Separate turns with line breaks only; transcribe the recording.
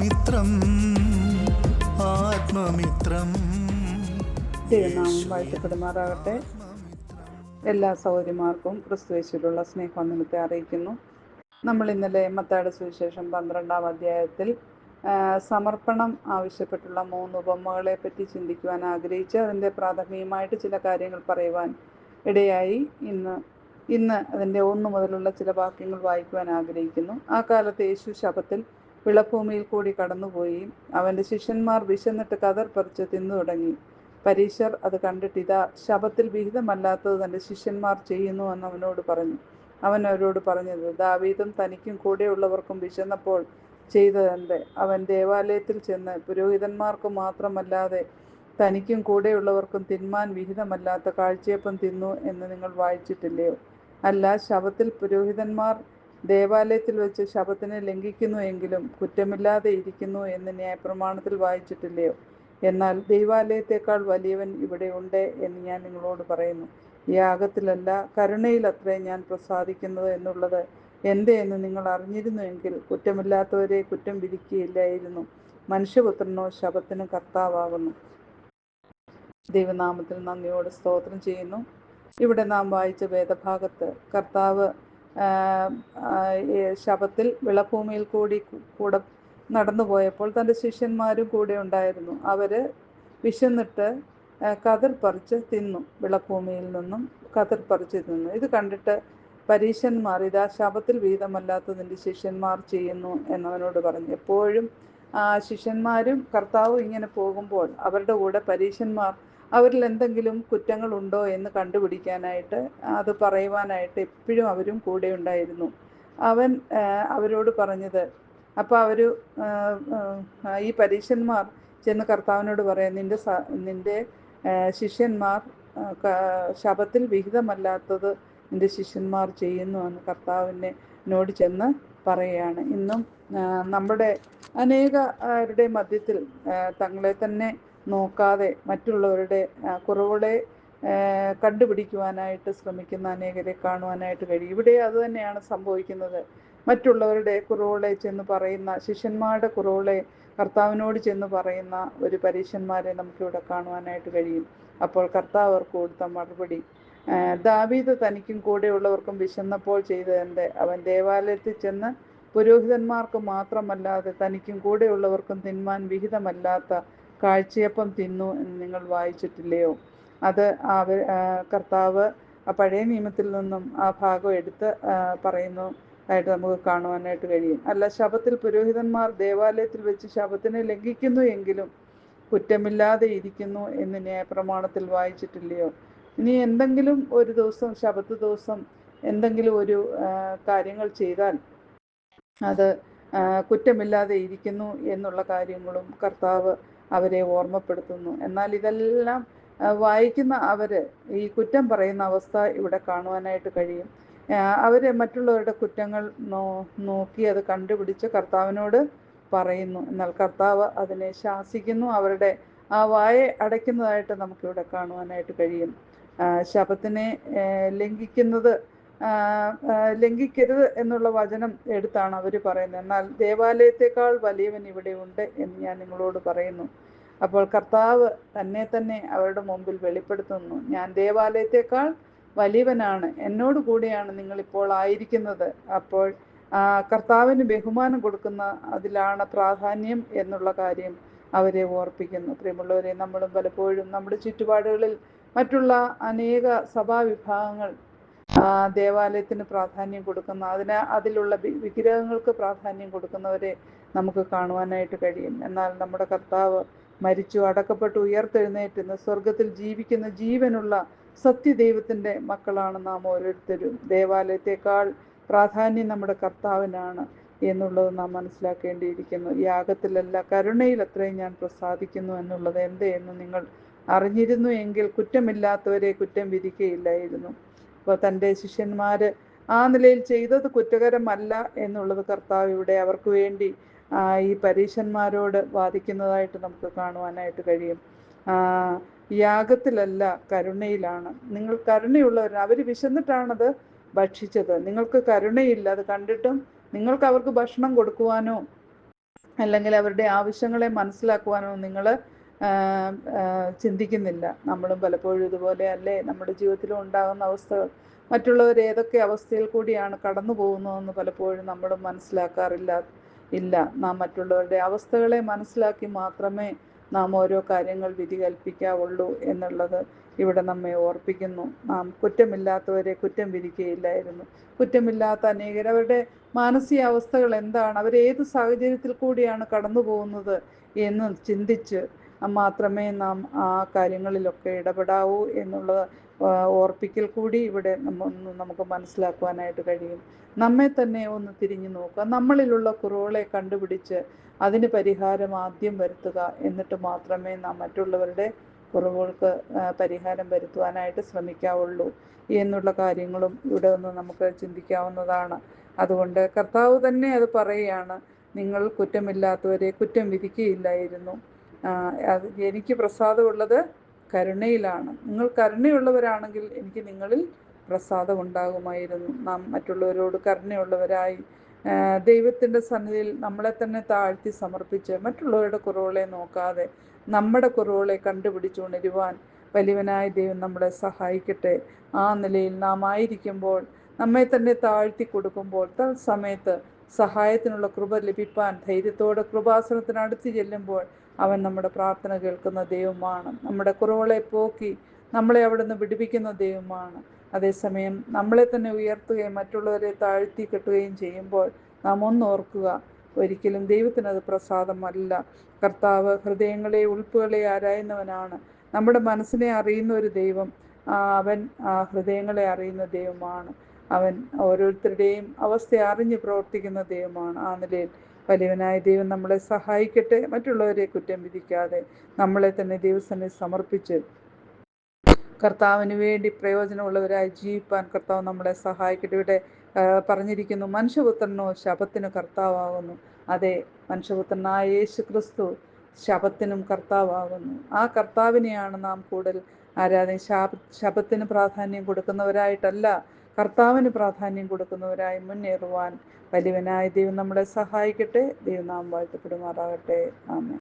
ആത്മമിത്രം ആത്മമിത്രം.
തിരുനാമം വാഴ്ത്തപ്പെടുമാറാകട്ടെ. എല്ലാ സൗകര്യമാർക്കും ക്രിസ്തുവേശ്വരുള്ള സ്നേഹം നിമിത്തെ അറിയിക്കുന്നു. നമ്മൾ ഇന്നലെ മത്താട് സുവിശേഷം പന്ത്രണ്ടാം അധ്യായത്തിൽ സമർപ്പണം ആവശ്യപ്പെട്ടുള്ള മൂന്ന് ഉപമകളെ പറ്റി ചിന്തിക്കുവാൻ ആഗ്രഹിച്ച് അതിന്റെ പ്രാഥമികമായിട്ട് ചില കാര്യങ്ങൾ പറയുവാൻ ഇടയായി. ഇന്ന് ഇന്ന് അതിന്റെ ഒന്ന് മുതലുള്ള ചില വാക്യങ്ങൾ വായിക്കുവാൻ ആഗ്രഹിക്കുന്നു. ആ കാലത്ത് യേശു ശബത്തിൽ വിളഭൂമിയിൽ കൂടി കടന്നുപോയി. അവന്റെ ശിഷ്യന്മാർ വിശന്നിട്ട് കതർ പറിച്ച് തിന്നു തുടങ്ങി. പരീശർ അത് കണ്ടിട്ട് ഇതാ ശബത്തിൽ വിഹിതമല്ലാത്തത് തന്റെ ശിഷ്യന്മാർ ചെയ്യുന്നു എന്ന് അവനോട് പറഞ്ഞു. അവൻ അവരോട് പറഞ്ഞത് ദാവീദും തനിക്കും കൂടെയുള്ളവർക്കും വിശന്നപ്പോൾ ചെയ്തതെന്ത് അവൻ ദേവാലയത്തിൽ ചെന്ന് പുരോഹിതന്മാർക്ക് മാത്രമല്ലാതെ തനിക്കും കൂടെയുള്ളവർക്കും തിന്മാൻ വിഹിതമല്ലാത്ത കാഴ്ചയപ്പം തിന്നു എന്ന് നിങ്ങൾ വായിച്ചിട്ടില്ലയോ? അല്ല ശവത്തിൽ പുരോഹിതന്മാർ ദേവാലയത്തിൽ വെച്ച് ശബത്തിനെ ലംഘിക്കുന്നു എങ്കിലും കുറ്റമില്ലാതെ ഇരിക്കുന്നു എന്ന് ന്യായപ്രമാണത്തിൽ വായിച്ചിട്ടില്ലയോ? എന്നാൽ ദൈവാലയത്തെക്കാൾ വലിയവൻ ഇവിടെ ഉണ്ട് എന്ന് ഞാൻ നിങ്ങളോട് പറയുന്നു. യാഗത്തിലല്ല കരുണയിലത്രേ ഞാൻ പ്രസാദിക്കുന്നത് എന്നുള്ളത്. എന്തേ എന്ന് നിങ്ങൾ അറിഞ്ഞിരുന്നുവെങ്കിൽ കുറ്റമില്ലാത്തവരെ കുറ്റം വിധിക്കുകയില്ലായിരുന്നു. മനുഷ്യപുത്രനോ ശബത്തിന് കർത്താവാകുന്നു. ദൈവനാമത്തിൽ നന്ദിയോട് സ്തോത്രം ചെയ്യുന്നു. ഇവിടെ നാം വായിച്ച വേദഭാഗത്ത് കർത്താവ് ശബത്തിൽ വിളഭൂമിയിൽ കൂടി കൂടെ നടന്നു പോയപ്പോൾ തന്റെ ശിഷ്യന്മാരും കൂടെ ഉണ്ടായിരുന്നു. അവർ വിശന്നിട്ട് കതിർ പറിച്ച് തിന്നു. വിളഭൂമിയിൽ നിന്നും കതിർ പറിച്ച് തിന്നു. ഇത് കണ്ടിട്ട് പരീശന്മാർ ഇതാ ശബത്തിൽ വീതമല്ലാത്തതിന്റെ ശിഷ്യന്മാർ ചെയ്യുന്നു എന്നവനോട് പറഞ്ഞു. എപ്പോഴും ആ ശിഷ്യന്മാരും കർത്താവും ഇങ്ങനെ പോകുമ്പോൾ അവരുടെ കൂടെ പരീശന്മാർ അവരിൽ എന്തെങ്കിലും കുറ്റങ്ങളുണ്ടോ എന്ന് കണ്ടുപിടിക്കാനായിട്ട് അത് പറയുവാനായിട്ട് എപ്പോഴും അവരും കൂടെ ഉണ്ടായിരുന്നു. അവൻ അവരോട് പറഞ്ഞത് അപ്പോൾ അവർ ഈ പരീക്ഷന്മാർ ചെന്ന് കർത്താവിനോട് പറയാം നിന്റെ നിന്റെ ശിഷ്യന്മാർ ശബത്തിൽ വിഹിതമല്ലാത്തത് നിന്റെ ശിഷ്യന്മാർ ചെയ്യുന്നു എന്ന് കർത്താവിനെ നോട് ചെന്ന് പറയുകയാണ്. ഇന്നും നമ്മുടെ അനേകരുടെ മധ്യത്തിൽ തങ്ങളെ തന്നെ നോക്കാതെ മറ്റുള്ളവരുടെ കുറവുകളെ കണ്ടുപിടിക്കുവാനായിട്ട് ശ്രമിക്കുന്ന അനേകരെ കാണുവാനായിട്ട് കഴിയും. ഇവിടെ അത് തന്നെയാണ് സംഭവിക്കുന്നത്. മറ്റുള്ളവരുടെ കുറവുകളെ ചെന്ന് പറയുന്ന ശിഷ്യന്മാരുടെ കുറവുകളെ കർത്താവിനോട് ചെന്ന് പറയുന്ന ഒരു പരീശന്മാരെ നമുക്കിവിടെ കാണുവാനായിട്ട് കഴിയും. അപ്പോൾ കർത്താവ് അവർക്ക് കൊടുത്ത മറുപടി ദാവീദ് തനിക്കും കൂടെയുള്ളവർക്കും വിശന്നപ്പോൾ ചെയ്തതെന്ത്? അവൻ ദേവാലയത്തിൽ ചെന്ന് പുരോഹിതന്മാർക്ക് മാത്രമല്ലാതെ തനിക്കും കൂടെയുള്ളവർക്കും തിന്മാൻ വിഹിതമല്ലാത്ത കാഴ്ചയപ്പം തിന്നു എന്ന് നിങ്ങൾ വായിച്ചിട്ടില്ലയോ? അത് അവർ കർത്താവ് പഴയ നിയമത്തിൽ നിന്നും ആ ഭാഗം എടുത്ത് പറയുന്നു ആയിട്ട് നമുക്ക് കാണുവാനായിട്ട് കഴിയും. അല്ല ശബത്തിൽ പുരോഹിതന്മാർ ദേവാലയത്തിൽ വെച്ച് ശബത്തിനെ ലംഘിക്കുന്നു എങ്കിലും കുറ്റമില്ലാതെ ഇരിക്കുന്നു എന്ന് ന്യായപ്രമാണത്തിൽ വായിച്ചിട്ടില്ലയോ? ഇനി എന്തെങ്കിലും ഒരു ദിവസം ശബത്ത് ദിവസം എന്തെങ്കിലും ഒരു കാര്യങ്ങൾ ചെയ്താൽ അത് കുറ്റമില്ലാതെ ഇരിക്കുന്നു എന്നുള്ള കാര്യങ്ങളും കർത്താവ് അവരെ ഓർമ്മപ്പെടുത്തുന്നു. എന്നാൽ ഇതെല്ലാം വായിക്കുന്ന അവർ ഈ കുറ്റം പറയുന്ന അവസ്ഥ ഇവിടെ കാണുവാനായിട്ട് കഴിയും. അവർ മറ്റുള്ളവരുടെ കുറ്റങ്ങൾ നോക്കി അത് കണ്ടുപിടിച്ച് കർത്താവിനോട് പറയുന്നു. എന്നാൽ കർത്താവ് അതിനെ ശാസിക്കുന്നു. അവരുടെ ആ വായ അടയ്ക്കുന്നതായിട്ട് നമുക്കിവിടെ കാണുവാനായിട്ട് കഴിയും. ശപത്തിനെ ലംഘിക്കുന്നത് ലംഘിക്കരുത് എന്നുള്ള വചനം എടുത്താണ് അവർ പറയുന്നത്. എന്നാൽ ദേവാലയത്തെക്കാൾ വലിയവൻ ഇവിടെ ഉണ്ട് എന്ന് ഞാൻ നിങ്ങളോട് പറയുന്നു. അപ്പോൾ കർത്താവ് തന്നെ തന്നെ അവരുടെ മുമ്പിൽ വെളിപ്പെടുത്തുന്നു. ഞാൻ ദേവാലയത്തെക്കാൾ വലിയവനാണ്. എന്നോട് കൂടെയാണ് നിങ്ങൾ ഇപ്പോൾ ആയിരിക്കുന്നത്. അപ്പോൾ കർത്താവിന് ബഹുമാനം കൊടുക്കുന്ന അതിലാണ് പ്രാധാന്യം എന്നുള്ള കാര്യം അവരെ ഓർപ്പിക്കുന്നു. പ്രിയമുള്ളവരെ നമ്മളും പലപ്പോഴും നമ്മുടെ ചുറ്റുപാടുകളിൽ മറ്റുള്ള അനേക സഭാവിഭാഗങ്ങൾ ദേവാലയത്തിന് പ്രാധാന്യം കൊടുക്കുന്ന അതിന് അതിലുള്ള വിഗ്രഹങ്ങൾക്ക് പ്രാധാന്യം കൊടുക്കുന്നവരെ നമുക്ക് കാണുവാനായിട്ട് കഴിയും. എന്നാൽ നമ്മുടെ കർത്താവ് മരിച്ചു അടക്കപ്പെട്ടു ഉയർത്തെഴുന്നേറ്റുന്ന സ്വർഗത്തിൽ ജീവിക്കുന്ന ജീവനുള്ള സത്യദൈവത്തിന്റെ മക്കളാണ് നാം ഓരോരുത്തരും. ദേവാലയത്തെക്കാൾ പ്രാധാന്യം നമ്മുടെ കർത്താവിനാണ് എന്നുള്ളത് നാം മനസ്സിലാക്കേണ്ടിയിരിക്കുന്നു. യാഗത്തിലല്ല കരുണയിൽ അത്രയും ഞാൻ പ്രസാദിക്കുന്നു എന്നുള്ളത് എന്ത് എന്ന് നിങ്ങൾ അറിഞ്ഞിരുന്നു എങ്കിൽ കുറ്റമില്ലാത്തവരെ കുറ്റം വിധിക്കുകയില്ലായിരുന്നു അപ്പോൾ തന്റെ ശിഷ്യന്മാർ ആ നിലയിൽ ചെയ്തത് കുറ്റകരമല്ല എന്നുള്ളത് കർത്താവ് ഇവിടെ അവർക്ക് വേണ്ടി ഈ പരീശന്മാരോട് വാദിക്കുന്നതായിട്ട് നമുക്ക് കാണുവാനായിട്ട് കഴിയും. യാഗത്തിലല്ല കരുണയിലാണ്. നിങ്ങൾ കരുണയുള്ളവർ അവർ വിശന്നിട്ടാണത് ഭക്ഷിച്ചത്. നിങ്ങൾക്ക് കരുണയില്ല. അത് കണ്ടിട്ടും നിങ്ങൾക്ക് അവർക്ക് ഭക്ഷണം കൊടുക്കുവാനോ അല്ലെങ്കിൽ അവരുടെ ആവശ്യങ്ങളെ മനസ്സിലാക്കുവാനോ നിങ്ങൾ ചിന്തിക്കുന്നില്ല. നമ്മളും പലപ്പോഴും ഇതുപോലെ അല്ലേ നമ്മുടെ ജീവിതത്തിലും ഉണ്ടാകുന്ന അവസ്ഥകൾ മറ്റുള്ളവർ ഏതൊക്കെ അവസ്ഥയിൽ കൂടിയാണ് കടന്നു പോകുന്നതെന്ന് പലപ്പോഴും നമ്മളും മനസ്സിലാക്കാറില്ല ഇല്ല. നാം മറ്റുള്ളവരുടെ അവസ്ഥകളെ മനസ്സിലാക്കി മാത്രമേ നാം ഓരോ കാര്യങ്ങൾ വിധി കൽപ്പിക്കാവുള്ളൂ എന്നുള്ളത് ഇവിടെ നമ്മെ ഓർപ്പിക്കുന്നു. നാം കുറ്റമില്ലാത്തവരെ കുറ്റം വിധിക്കുകയില്ലായിരുന്നു. കുറ്റമില്ലാത്ത അനേകർ അവരുടെ മാനസികാവസ്ഥകൾ എന്താണ്? അവർ അവരേത് സാഹചര്യത്തിൽ കൂടിയാണ് കടന്നു പോകുന്നത് എന്ന് ചിന്തിച്ച് മാത്രമേ നാം ആ കാര്യങ്ങളിലൊക്കെ ഇടപെടാവൂ എന്നുള്ള ഓർപ്പിക്കൽ കൂടി ഇവിടെ നമുക്ക് മനസ്സിലാക്കുവാനായിട്ട് കഴിയും. നമ്മെ തന്നെ ഒന്ന് തിരിഞ്ഞു നോക്കുക. നമ്മളിലുള്ള കുറവുകളെ കണ്ടുപിടിച്ച് അതിന് പരിഹാരം ആദ്യം വരുത്തുക എന്നിട്ട് മാത്രമേ നാം മറ്റുള്ളവരുടെ കുറവുകൾക്ക് പരിഹാരം വരുത്തുവാനായിട്ട് ശ്രമിക്കാവുള്ളൂ എന്നുള്ള കാര്യങ്ങളും ഇവിടെ ഒന്ന് നമുക്ക് ചിന്തിക്കാവുന്നതാണ്. അതുകൊണ്ട് കർത്താവ് തന്നെ അത് പറയുകയാണ്. നിങ്ങൾ കുറ്റമില്ലാത്തവരെ കുറ്റം വിധിക്കുകയില്ലായിരുന്നു. എനിക്ക് പ്രസാദമുള്ളത് കരുണയിലാണ്. നിങ്ങൾ കരുണയുള്ളവരാണെങ്കിൽ എനിക്ക് നിങ്ങളിൽ പ്രസാദം ഉണ്ടാകുമായിരുന്നു നാം മറ്റുള്ളവരോട് കരുണയുള്ളവരായി ദൈവത്തിന്റെ സന്നിധിയിൽ നമ്മളെ തന്നെ താഴ്ത്തി സമർപ്പിച്ച് മറ്റുള്ളവരുടെ കുറവുകളെ നോക്കാതെ നമ്മുടെ കുറവുകളെ കണ്ടുപിടിച്ചുകൊണ്ടിരുവാൻ വലിയവനായ ദൈവം നമ്മളെ സഹായിക്കട്ടെ. ആ നിലയിൽ നാം ആയിരിക്കുമ്പോൾ നമ്മെ തന്നെ താഴ്ത്തി കൊടുക്കുമ്പോൾ തത്സമയത്ത് സഹായത്തിനുള്ള കൃപ ലഭിപ്പാൻ ധൈര്യത്തോടെ കൃപാസനത്തിനടുത്ത് ചെല്ലുമ്പോൾ അവൻ നമ്മുടെ പ്രാർത്ഥന കേൾക്കുന്ന ദൈവമാണ്. നമ്മുടെ കുറവുകളെ പോക്കി നമ്മളെ അവിടുന്ന് വിടിപ്പിക്കുന്ന ദൈവമാണ്. അതേസമയം നമ്മളെ തന്നെ ഉയർത്തുകയും മറ്റുള്ളവരെ താഴ്ത്തി കെട്ടുകയും ചെയ്യുമ്പോൾ നാം ഒന്നോർക്കുക ഒരിക്കലും ദൈവത്തിനത് പ്രസാദമല്ല. കർത്താവ് ഹൃദയങ്ങളെ ഉൾപ്പുകളെ ആരായുന്നവനാണ്. നമ്മുടെ മനസ്സിനെ അറിയുന്ന ഒരു ദൈവം അവൻ ഹൃദയങ്ങളെ അറിയുന്ന ദൈവമാണ്. അവൻ ഓരോരുത്തരുടെയും അവസ്ഥ അറിഞ്ഞ് പ്രവർത്തിക്കുന്ന ദൈവമാണ്. ആ നിലയിൽ വലിയവനായ ദൈവം നമ്മളെ സഹായിക്കട്ടെ മറ്റുള്ളവരെ കുറ്റം വിധിക്കാതെ നമ്മളെ തന്നെ ദൈവസനെ സമർപ്പിച്ച് കർത്താവിന് വേണ്ടി പ്രയോജനമുള്ളവരായി ജീവിപ്പാൻ കർത്താവ് നമ്മളെ സഹായിക്കട്ടെ. ഇവിടെ പറഞ്ഞിരിക്കുന്നു മനുഷ്യപുത്രനോ ശപത്തിന് കർത്താവാകുന്നു. അതെ മനുഷ്യപുത്രനായ യേശു ക്രിസ്തു ശപത്തിനും കർത്താവാകുന്നു. ആ കർത്താവിനെയാണ് നാം കൂടുതൽ ആരാധന ശാപ ശപത്തിന് പ്രാധാന്യം കൊടുക്കുന്നവരായിട്ടല്ല കർത്താവിന് പ്രാധാന്യം കൊടുക്കുന്നവരായി മുന്നേറുവാൻ വലിയവനായ ദൈവം നമ്മളെ സഹായിക്കട്ടെ. ദൈവനാമം വാഴ്ത്തപ്പെടുമാറാകട്ടെ. ആമേ